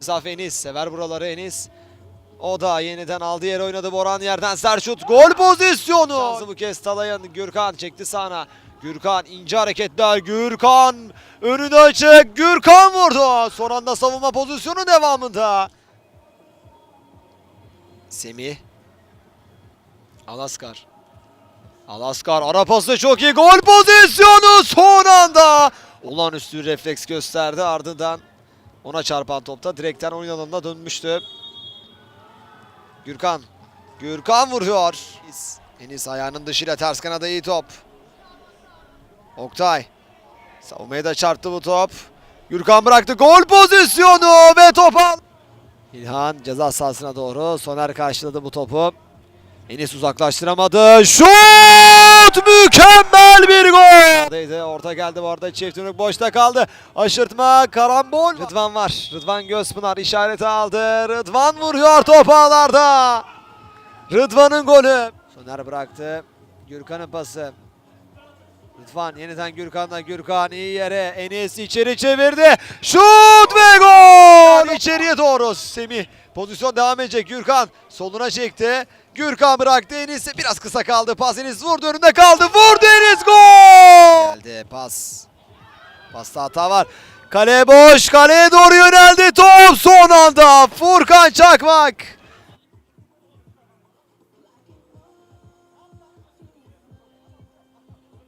Mesafe Enis. Sever buraları Enis. O da yeniden aldı yer oynadı Boran yerden sert şut. Gol pozisyonu. Şansı bu kez Talay'ın. Gürkan çekti sağına. Gürkan ince hareketler. Gürkan önünü açık. Gürkan vurdu. Son anda savunma pozisyonu devamında. Semih. Alaskar. Alaskar ara pası çok iyi. Gol pozisyonu son anda. Olağanüstü refleks gösterdi ardından ona çarpan topta direkten oyun alanına dönmüştü. Gürkan. Gürkan vuruyor. Enis, ayağının dışıyla ters kanada iyi top. Oktay. Savunmaya da çarptı bu top. Gürkan bıraktı. Gol pozisyonu ve top al. İlhan ceza sahasına doğru. Soner karşıladı bu topu. Enis uzaklaştıramadı. Şut! Mükemmel bir gol! Oradaydı, Orta arada. Çift yumruk boşta kaldı. Aşırtma, karambol. Rıdvan var. Rıdvan Gözpınar işareti aldı. Rıdvan vuruyor top ağlarda. Rıdvan'ın golü. Soner bıraktı. Gürkan'ın pası. Rıdvan yeniden Gürkan'la Gürkan iyi yere Enes içeri çevirdi. Şut ve gol! İçeriye doğru Semih. Pozisyon devam edecek Gürkan. Soluna çekti. Gürkan bıraktı Enes'e biraz kısa kaldı. Pas Enes vurdu önünde kaldı. Vurdu Enes gol! Geldi pas. Pasta hata var. Kale boş. Kaleye doğru yöneldi. Top son anda. Furkan Çakmak.